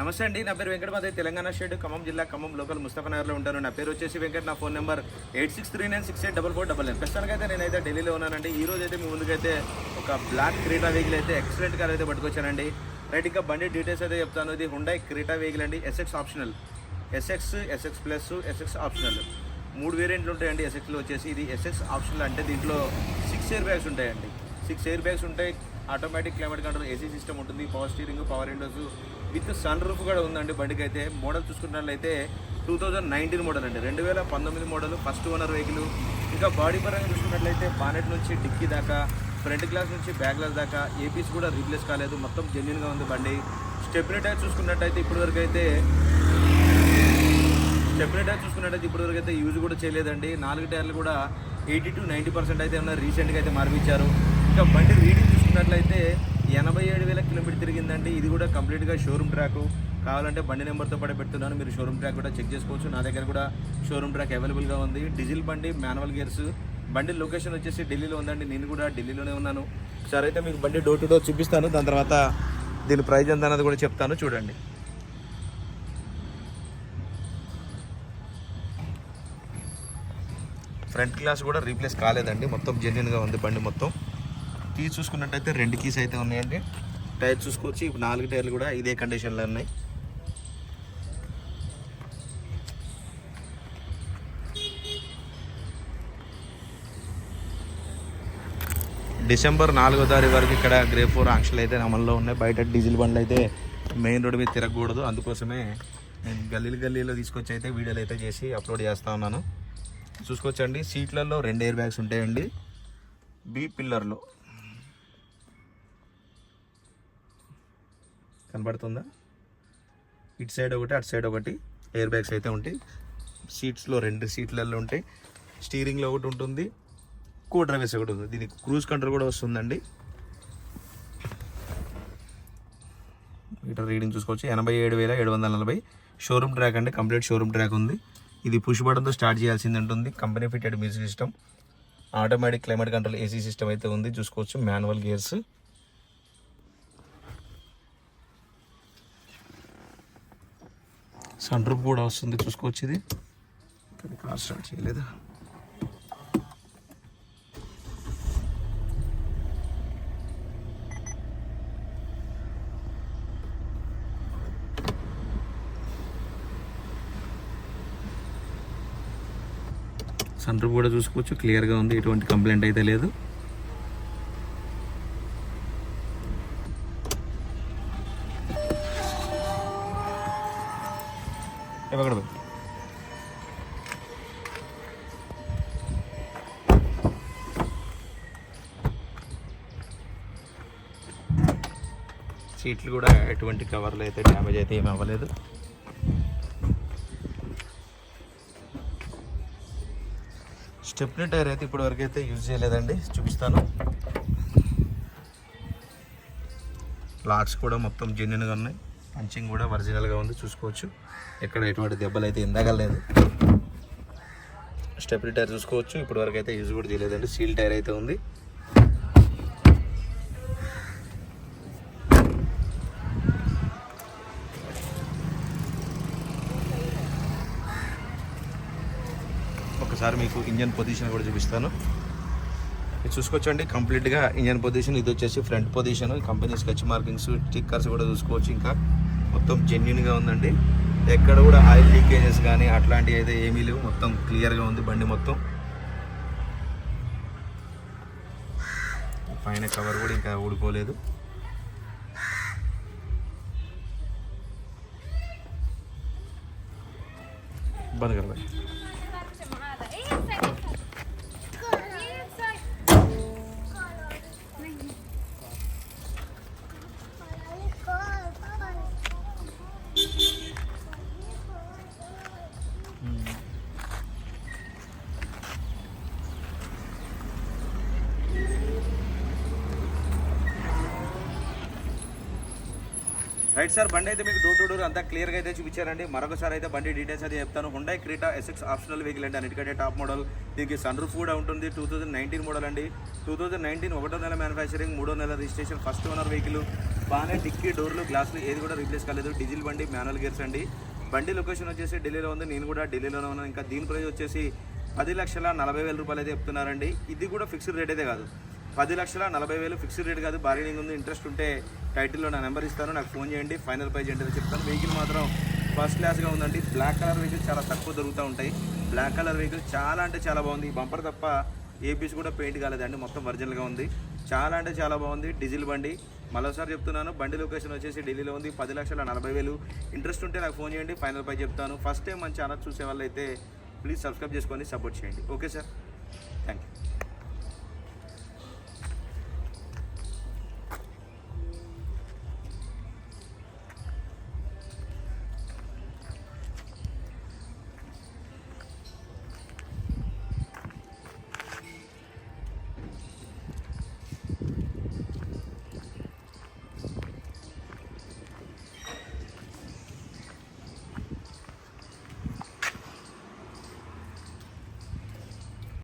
నమస్తే అండి నా పేరు వెంకట మాధవ్ తెలంగాణ స్టేట్ ఖమ్మం జిల్లా ఖమ్మం లోకల్ ముస్తఫనగర్లో ఉంటాను. నా పేరు వచ్చేసి వెంకట నా phone number eight six three nine six eight double four double nine ప్రస్తుతానికి అయితే నేనైతే ఢిల్లీలో ఉన్నానండి. ఈ రోజు అయితే మీ ముందుకైతే ఒక బ్లాక్ క్రీటా వెహికల్ అయితే ఎక్సలెంట్ కార్ అయితే పట్టుకొచ్చానండి. రైట్ ఇంకా బండి డీటెయిల్స్ అయితే చెప్తాను. ఇది హుండై క్రీటా వెహికల్ అండి. SX optional SX SX plus SX optional మూడు వేరియంట్లు ఉంటాయండి ఎస్ఎక్స్లో వచ్చేసి. ఇది ఎస్ఎక్స్ ఆప్షనల్ అంటే దీంట్లో సిక్స్ ఎయిర్ బ్యాగ్స్ ఉంటాయండి. సిక్స్ ఎయిర్ బ్యాగ్స్ ఉంటాయి. Automatic climate control AC system ఉంటుంది power steering power windows. With sunroof కూడా ఉందండి బండికి అయితే మోడల్ చూసుకున్నట్లయితే టూ థౌజండ్ నైన్టీన్ మోడల్ అండి. రెండు వేల పంతొమ్మిది మోడల్ ఫస్ట్ ఓనర్ వెహికల్. ఇంకా బాడీ పరంగా చూసుకున్నట్లయితే బానెట్ నుంచి డిక్కీ దాకా ఫ్రంట్ గ్లాస్ నుంచి బ్యాక్ గ్లాస్ దాకా ఏపీస్ కూడా రీప్లేస్ కాలేదు. మొత్తం జెన్యున్గా ఉంది బండి. స్టెప్నీ టైర్ చూసుకున్నట్టయితే ఇప్పటివరకు అయితే స్టెప్నీ టైర్ చూసుకున్నట్టయితే ఇప్పటివరకు అయితే యూజ్ కూడా చేయలేదండి. నాలుగు టైర్లు కూడా ఎయిటీ టు నైంటీ పర్సెంట్ అయితే ఉన్న రీసెంట్గా అయితే మార్పించారు ఇంకా బండి రీడింగ్ చూసుకున్నట్లయితే ఎనభై ఏడు వేల కిలోమీటర్ తిరిగిందండి. ఇది కూడా కంప్లీట్గా షోరూమ్ ట్రాక్. కావాలంటే బండి నెంబర్తో పాటు పెడుతున్నాను మీరు షోరూమ్ ట్రాక్ కూడా చెక్ చేసుకోవచ్చు. నా దగ్గర కూడా షోరూమ్ ట్రాక్ అవైలబుల్గా ఉంది. డీజిల్ బండి మాన్యువల్ గేర్స్. బండి లొకేషన్ వచ్చేసి ఢిల్లీలో ఉందండి. నేను కూడా ఢిల్లీలోనే ఉన్నాను. సరే అయితే మీకు బండి డోర్ టు డోర్ చూపిస్తాను. దాని తర్వాత దీని ప్రైజ్ ఎంత అన్నది కూడా చెప్తాను. చూడండి. ఫ్రంట్ గ్లాస్ కూడా రీప్లేస్ కాలేదండి. మొత్తం జెన్యున్గా ఉంది బండి మొత్తం. కీస్ చూసుకున్నట్టయితే రెండు కీస్ అయితే ఉన్నాయండి. టైర్ చూసుకోవచ్చు. ఇప్పుడు నాలుగు టైర్లు కూడా ఇదే కండిషన్లో ఉన్నాయి. డిసెంబర్ నాలుగో తారీఖు వరకు ఇక్కడ గ్రే ఫోర్ ఆంక్షలు అయితే అమల్లో ఉన్నాయి. బయట డీజిల్ బండ్లు అయితే మెయిన్ రోడ్ మీద తిరగకూడదు. అందుకోసమే నేను గల్లీలు గల్లీలో తీసుకొచ్చి అయితే వీడియోలు అయితే చేసి అప్లోడ్ చేస్తూ ఉన్నాను. చూసుకోవచ్చండి. సీట్లలో రెండు ఎయిర్ బ్యాగ్స్ ఉంటాయండి. బి పిల్లర్లో కనబడుతుందా? ఇటు సైడ్ ఒకటి అటు సైడ్ ఒకటి ఎయిర్ బ్యాగ్స్ అయితే ఉంటాయి. సీట్స్లో రెండు సీట్లలో ఉంటాయి. స్టీరింగ్లో ఒకటి ఉంటుంది. కో డ్రైవర్స్ ఒకటి ఉంది దీనికి క్రూజ్ కంట్రోల్ కూడా వస్తుందండి. మీటర్ రీడింగ్ చూసుకోవచ్చు. ఎనభై ఏడు వేల ఏడు వందల నలభై షోరూమ్ ట్రాక్ అండి. కంప్లీట్ షోరూమ్ ట్రాక్ ఉంది. ఇది పుష్ బటన్తో స్టార్ట్ చేయాల్సింది ఉంటుంది company fitted music system. Automatic climate control AC system అయితే ఉంది. చూసుకోవచ్చు. Manual gears. సన్ రూఫ్ కూడా వస్తుంది. చూసుకోవచ్చు ఇది. కానీ కార్ స్టార్ట్ చేయలేదు? సన్ రూఫ్ కూడా చూసుకోవచ్చు. క్లియర్గా ఉంది. ఎటువంటి కంప్లైంట్ అయితే లేదు. ఇవ్వకూడదు. సీట్లు కూడా ఎటువంటి కవర్లు అయితే డ్యామేజ్ అయితే ఏమి అవ్వలేదు. స్టెప్ని టైర్ అయితే ఇప్పటి వరకు అయితే యూజ్ చేయలేదండి చూపిస్తాను. లాక్స్ కూడా మొత్తం జెన్యున్గా ఉన్నాయి. పంచింగ్ కూడా ఒరిజినల్గా ఉంది చూసుకోవచ్చు. ఎక్కడ ఎటువంటి దెబ్బలు అయితే ఇందాకలేదు స్టెప్నీ టైర్ చూసుకోవచ్చు. ఇప్పటి వరకు అయితే యూజ్ కూడా చేయలేదండి. సీల్ టైర్ అయితే ఉంది. ఒకసారి మీకు ఇంజన్ పొజిషన్ కూడా చూపిస్తాను. ఇది చూసుకోవచ్చండి. కంప్లీట్గా ఇంజన్ పొజిషన్ ఇది వచ్చేసి front position. Company sketch markings stickers కూడా చూసుకోవచ్చు ఇంకా. మొత్తం జెన్యున్గా ఉందండి. ఎక్కడ కూడా ఆయిల్ లీకేజెస్ కానీ అట్లాంటివి అయితే ఏమీ లేవు. మొత్తం క్లియర్గా ఉంది బండి మొత్తం. పైన కవర్ కూడా ఇంకా ఊడిపోలేదు. బంద్ రైట్ సార్ బండి అయితే మీకు డోర్ టు డోర్ అంతా క్లియర్గా అయితే చూపించారండి. మరొకసారి అయితే బండి డీటెయిల్స్ అయితే చెప్తాను. Hyundai Creta SX optional vehicle అండి. అన్నిటికంటే టాప్ మోడల్. దీనికి సన్ రూఫ్ కూడా ఉంటుంది. టూ థౌజండ్ నైన్టీన్ మోడల్ అండి. టూ థౌజండ్ నైన్టీన్ ఒకటో నెల మ్యానుఫ్యాక్చరింగ్ మూడో నెల రిజిస్ట్రేషన్ ఫస్ట్ ఓనర్ వెహికల్ బాగానే డిక్కీ డోర్లు గ్లాసులు ఏది కూడా రీప్లేస్ కాలేదు. డీజిల్ బండి మాన్యువల్ గేర్స్ అండి. బండి లొకేషన్ వచ్చేసి ఢిల్లీలో ఉంది. నేను కూడా ఢిల్లీలోనే ఉన్నాను. ఇంకా దీని ప్రైస్ వచ్చేసి పది లక్షల నలభై వేల రూపాయలు అయితే చెప్తున్నారండి. ఇది కూడా ఫిక్స్డ్ రేట్ అయితే కాదు. పది లక్షల నలభై వేలు ఫిక్స్డ్ రేట్ కాదు బార్గెనింగ్ ఉంది. ఇంట్రెస్ట్ ఉంటే టైటిల్లో నా నెంబర్ ఇస్తాను నాకు ఫోన్ చేయండి. ఫైనల్ ప్రైజ్ ఏంటో చెప్తాను. వెహికల్ మాత్రం ఫస్ట్ క్లాస్గా ఉందండి. బ్లాక్ కలర్ వెహికల్ చాలా తక్కువ దొరుకుతూ ఉంటాయి. బ్లాక్ కలర్ వెహికల్ చాలా అంటే చాలా బాగుంది. బంపర్ తప్ప ఏ పీస్ కూడా పెయింట్ కాలేదండి. మొత్తం ఒరిజినల్గా ఉంది. చాలా అంటే చాలా బాగుంది. డీజిల్ బండి. మరోసారి చెప్తున్నాను బండి లొకేషన్ వచ్చేసి ఢిల్లీలో ఉంది. పది లక్షల నలభై వేలు. ఇంట్రెస్ట్ ఉంటే నాకు ఫోన్ చేయండి. ఫైనల్ పై చెప్తాను. ఫస్ట్ టైం మన ఛానల్ చూసే వాళ్ళైతే ప్లీజ్ సబ్స్క్రైబ్ చేసుకొని సపోర్ట్ చేయండి. Okay sir